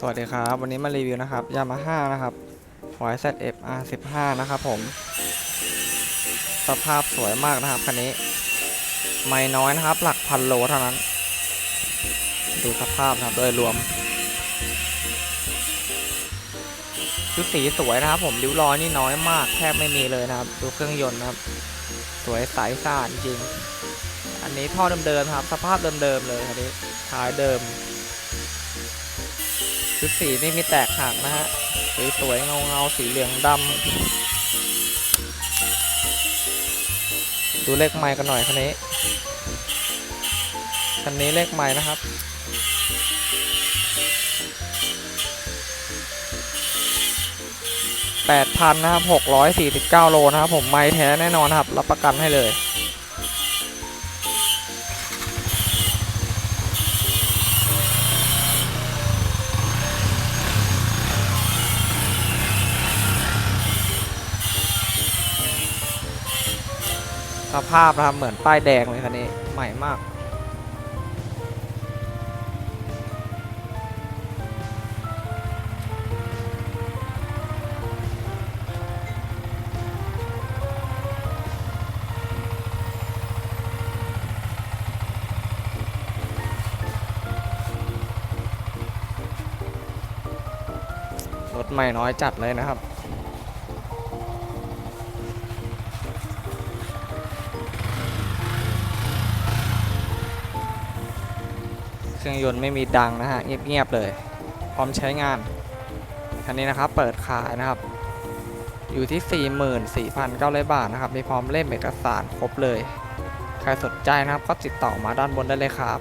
สวัสดีครับ วันนี้มารีวิวนะครับยามาฮ่านะครับ YZF R15 นะครับผม สภาพสวยมากนะครับคันนี้ ไม่น้อยนะครับ หลักพันโลเท่านั้น ดูสภาพนะครับโดยรวมชุดสีสวยนะครับ ผมริ้วรอยนี่น้อยมากแทบไม่มีเลยนะครับ ดูเครื่องยนต์นะครับ สวยใสสะอาดจริง อันนี้ท่อเดิมๆครับ สภาพเดิมๆเลยคันนี้ท้ายเดิม ชุดสีนี่มีแตกหักนะฮะสวยๆเงาเงาๆสีเหลืองดำดูเลขไม้กันหน่อยคันนี้คันนี้เลขไม้นะครับ8,000นะครับ649 โลนะครับผมไม้แท้แน่นอนครับ รับประกันให้เลย สภาพนะครับเหมือนป้ายแดงเลยคันนี้ใหม่มากรถใหม่น้อยจัดเลยนะครับ เครื่องยนต์ไม่มีดังนะฮะเงียบๆเลย พร้อมใช้งานคันนี้นะครับเปิดขายนะครับอยู่ที่ 44,900 บาทนะครับ มีพร้อมเล่มเอกสารครบเลย ใครสนใจนะครับก็ติดต่อมาด้านบนได้เลยครับ